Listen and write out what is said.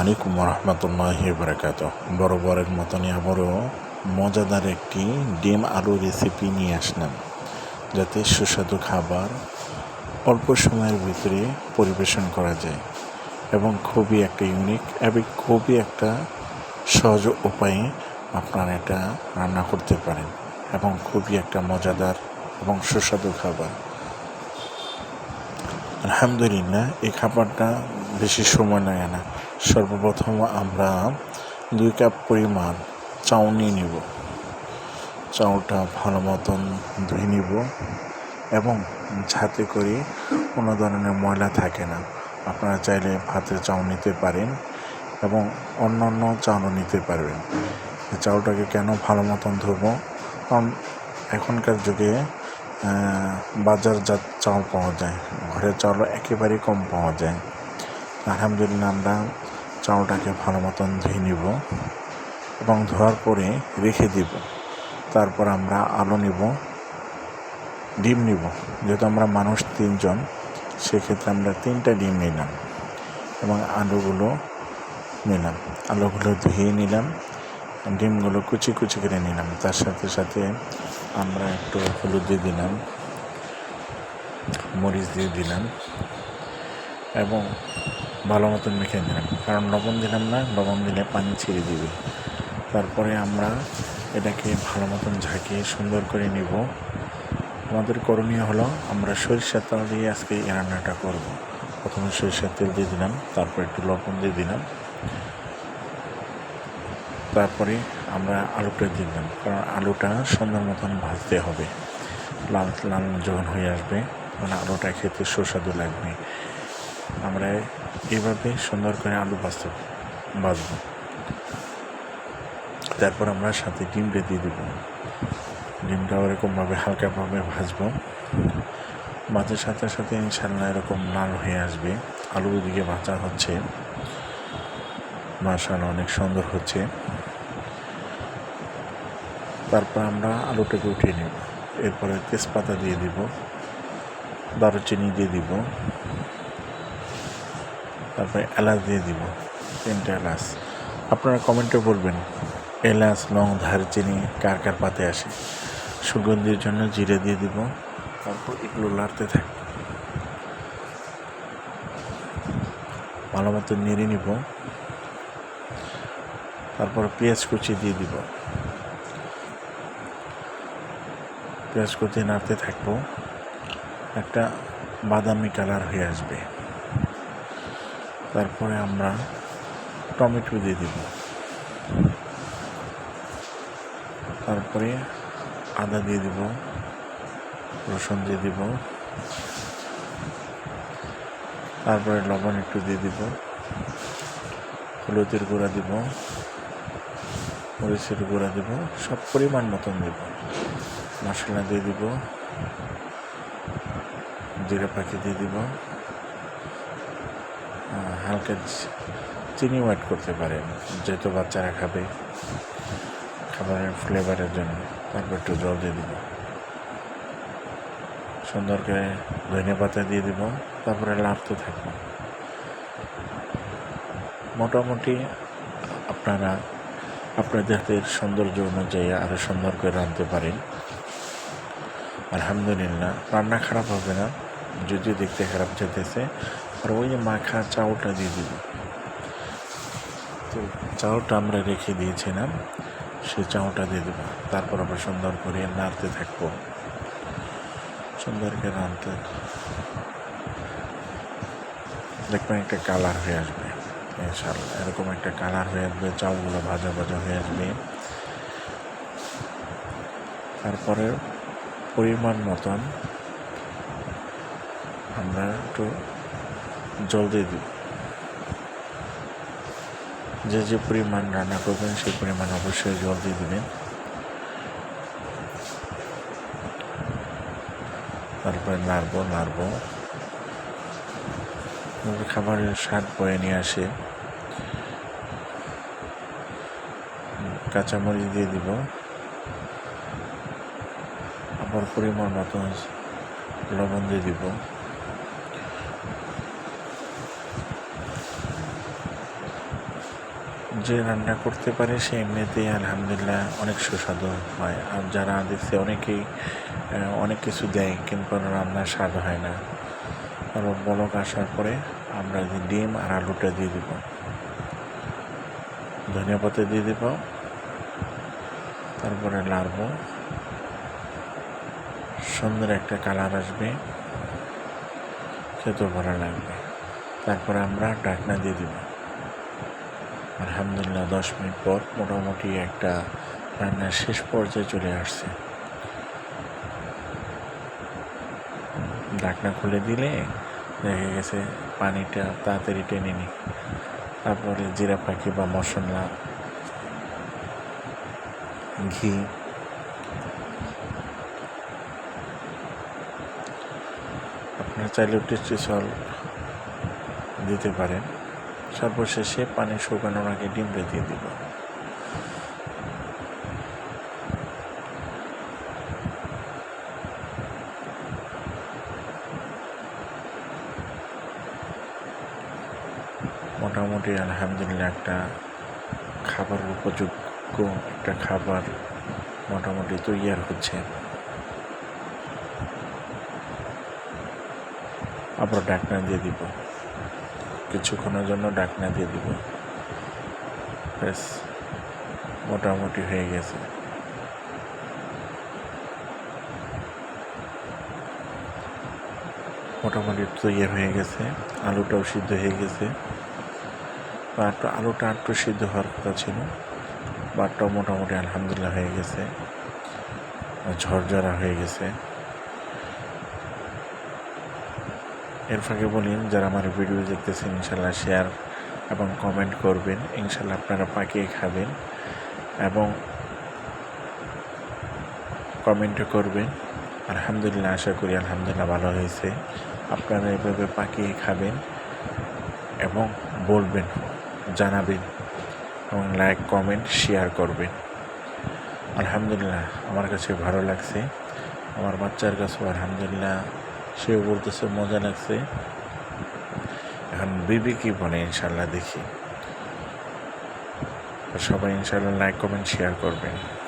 আলাইকুম রহমতুল্লাহ বরকাত বরাবরের মতনই আবারও মজাদার একটি ডিম আলু রেসিপি নিয়ে আসলাম, যাতে সুস্বাদু খাবার অল্প সময়ের ভিতরে পরিবেশন করা যায় এবং খুবই একটা ইউনিক এবং খুবই একটা সহজ উপায়ে আপনারা এটা রান্না করতে পারেন এবং খুবই একটা মজাদার এবং সুস্বাদু খাবার। আলহামদুলিল্লাহ, এই খাবারটা বেশি সময় লাগে না। সর্বপ্রথম আমরা দুই কাপ পরিমাণ চাউনি নিব। চাউলটা ভালো মতন ধুয়ে নিব এবং যাতে করে কোনো ধরনের ময়লা থাকে না। আপনারা চাইলে ভাতের চাউল নিতে পারেন এবং অন্য অন্য চাউলও নিতে পারবেন। চাউলটাকে কেন ভালো মতন ধোবো? কারণ এখনকার যুগে বাজারজাত চাউল পাওয়া যায়। ঘরের চাউল একেবারেই কম পাওয়া যায়। আলহামদুলিল্লাহ আমরা চাউলটাকে ভালো মতন ধুয়ে নিব এবং ধোয়ার পরে রেখে দিব। তারপর আমরা আলু নিব, ডিম নিব। যেহেতু আমরা মানুষ তিনজন, সেক্ষেত্রে আমরা তিনটা ডিম নিলাম এবং আলুগুলো নিলাম। আলুগুলো ধুয়ে নিলাম, ডিমগুলো কুচি কুচি করে নিলাম। তার সাথে সাথে আমরা একটু হলুদ দিয়ে দিলাম, মরিচ দিয়ে দিলাম এবং ভালো মতন মেখে দিলাম কারণ লবণ দিলাম না, লবণ দিলে পানি ছেড়ে দিবে। তারপরে আমরা এটাকে ভালো মতন ঝাঁকিয়ে সুন্দর করে নিব। আমাদের করণীয় হলো, আমরা সরিষার তেল দিয়ে আজকে এই রান্নাটা করব। প্রথমে সরিষার তেল দিয়ে দিলাম, তারপর একটু লবণ দিয়ে দিলাম। তারপরে আমরা আলুটা দিয়ে দিলাম, কারণ আলুটা সুন্দর মতন ভাজতে হবে। লাল লাল যখন হয়ে আসবে, তখন আলুটা খেতে সুস্বাদু লাগবে। আমরা এভাবে সুন্দর করে আলু ভাজতে ভাজবো। তারপর আমরা সাথে ডিমটা দিয়ে দেবো। ডিমটা ওরকমভাবে, হালকাভাবে ভাজবো। ভাজার সাথে সাথে ইনশাল্লাহ এরকম লাল হয়ে আসবে। আলু দিকে ভাজা হচ্ছে। মার্শাল অনেক সুন্দর হচ্ছে। তারপর আমরা আলুটাকে উঠিয়ে নেব। এরপরে তেজপাতা দিয়ে দিব। দারুচিনি দিয়ে দিব। তারপরে এলাচ দিয়ে দিব, তিনটা এলাচ। আপনারা কমেন্টে বলবেন, এলাচ, লং, দারচিনি কার কার পাতে আসে? সুগন্ধির জন্য জিরে দিয়ে দিব, তারপর এগুলো লাড়তে থাকবে ভালো মতো নেড়ে নিব। তারপর পেঁয়াজ কুচি দিয়ে দিব। পেঁয়াজ কুচি নাড়তে থাকব। একটা বাদামি কালার হয়ে আসবে। তারপরে আমরা টমেটো দিয়ে দিব। তারপরে আদা দিয়ে দিব, রসুন দিয়ে দিব, তারপরে লবণ একটু দিয়ে দিব, হলুদের গুঁড়া দিব, মরিচের গুঁড়া দিব, সব পরিমাণ মতন দেব। মশলা দিয়ে দিব, জিরে পাখি দিয়ে দিব। হালকা চিনি অ্যাড করতে পারেন, যেহেতু বাচ্চারা খাবে খাবারের ফ্লেভারের জন্য। তারপর একটু জল দিয়ে দিব। সুন্দর করে ধনে পাতা দিয়ে দিব, তারপরে লাড়তে থাকব। মোটামুটি আপনারা আপনাদের হাতের সৌন্দর্য অনুযায়ী আরও সুন্দর করে রাঁধতে পারেন। আলহামদুলিল্লাহ, রান্না খারাপ হবে না, যদিও দেখতে খারাপ যেতেছে আর ওই যে মাখা চাউলটা দিয়ে দিব। তো চাউলটা আমরা রেখে দিয়েছিলাম সেই চাউলটা দিয়ে দেবো। তারপর আবার সুন্দর করে নাড়তে থাকব। সুন্দর করে রাঁধতে দেখবেন একটা কালার হয়ে আসবে ইনশাল্লাহ এরকম একটা কালার হয়ে আসবে, চাউলগুলো ভাজা ভাজা হয়ে আসবে। তারপরে পরিমাণ মতন আমরা একটু জল দিয়ে দিব যে যে পরিমাণ রান্না করবেন, সেই পরিমাণ অবশ্যই জল দিয়ে দেবেন। তারপরে নাড়বো নাড়বো। খাবারের স্বাদ বয়ে নিয়ে আসে। কাঁচামরিচ দিয়ে দিব। আবার পরিমাণ মতো লবণ দিয়ে দিব। যে রান্না করতে পারে সে এমনিতেই আলহামদুলিল্লাহ অনেক সুস্বাদু হয়। আর যারা দেখছে অনেকেই অনেক কিছু দেয় কিন্তু রান্নার স্বাদ হয় না। তারপর বলক আসার পরে আমরা ডিম আর আলুটা দিয়ে দিব। ধনিয়া পাতা দিয়ে দিব, তারপরে লাড়বো। সুন্দর একটা কালার আসবে খেতেও ভালো লাগবে। তারপরে আমরা ডাকনা দিয়ে দিব। আলহামদুলিল্লাহ, দশ মিনিট পর মোটামুটি একটা রান্নার শেষ পর্যায়ে চলে আসছে। ঢাকনা খুলে দিলে দেখা গেছে পানিটা তাড়াতাড়ি টেনে নি তারপরে জিরা পাখি বা মশলা, ঘি, আপনারা চাইলে টেস্টি সল দিতে পারেন। সর্বশেষে পানি শুকানোর আগে ডিমটা দিয়ে দিব মোটামুটি আলহামদুলিল্লাহ একটা খাবার উপযোগ্য একটা খাবার মোটামুটি তৈরি হচ্ছে। আবার ডাকনা দিয়ে দিব। কিছুক্ষণের জন্য ডাকনা দিয়ে দিব। ব্যাস, মোটামুটি হয়ে গেছে। মোটামুটি তৈরি হয়ে গেছে, আলুটাও সিদ্ধ হয়ে গেছে। বাটটা আলুটা একটু সিদ্ধ হওয়ার কথা ছিল, বাটটাও মোটামুটি আলহামদুলিল্লাহ হয়ে গেছে, ঝরঝরা হয়ে গেছে। এর ফাঁকে বলি যারা আমার ভিডিও দেখতেছেন, ইনশাল্লাহ শেয়ার এবং কমেন্ট করবেন। ইনশাল্লাহ আপনারা পাকিয়ে খাবেন এবং কমেন্টও করবেন। আলহামদুলিল্লাহ, আশা করি আলহামদুলিল্লাহ ভালো হয়েছে। আপনারা এভাবে পাকিয়ে খাবেন এবং বলবেন, জানাবেন এবং লাইক কমেন্ট শেয়ার করবেন। আলহামদুলিল্লাহ, আমার কাছে ভালো লাগছে। আমার বাচ্চার কাছেও আলহামদুলিল্লাহ সেও বলতেছে, মজা লাগছে। এখন বিবি কি বলে ইনশাল্লাহ দেখি। সবাই ইনশাল্লাহ লাইক কমেন্ট শেয়ার করবেন।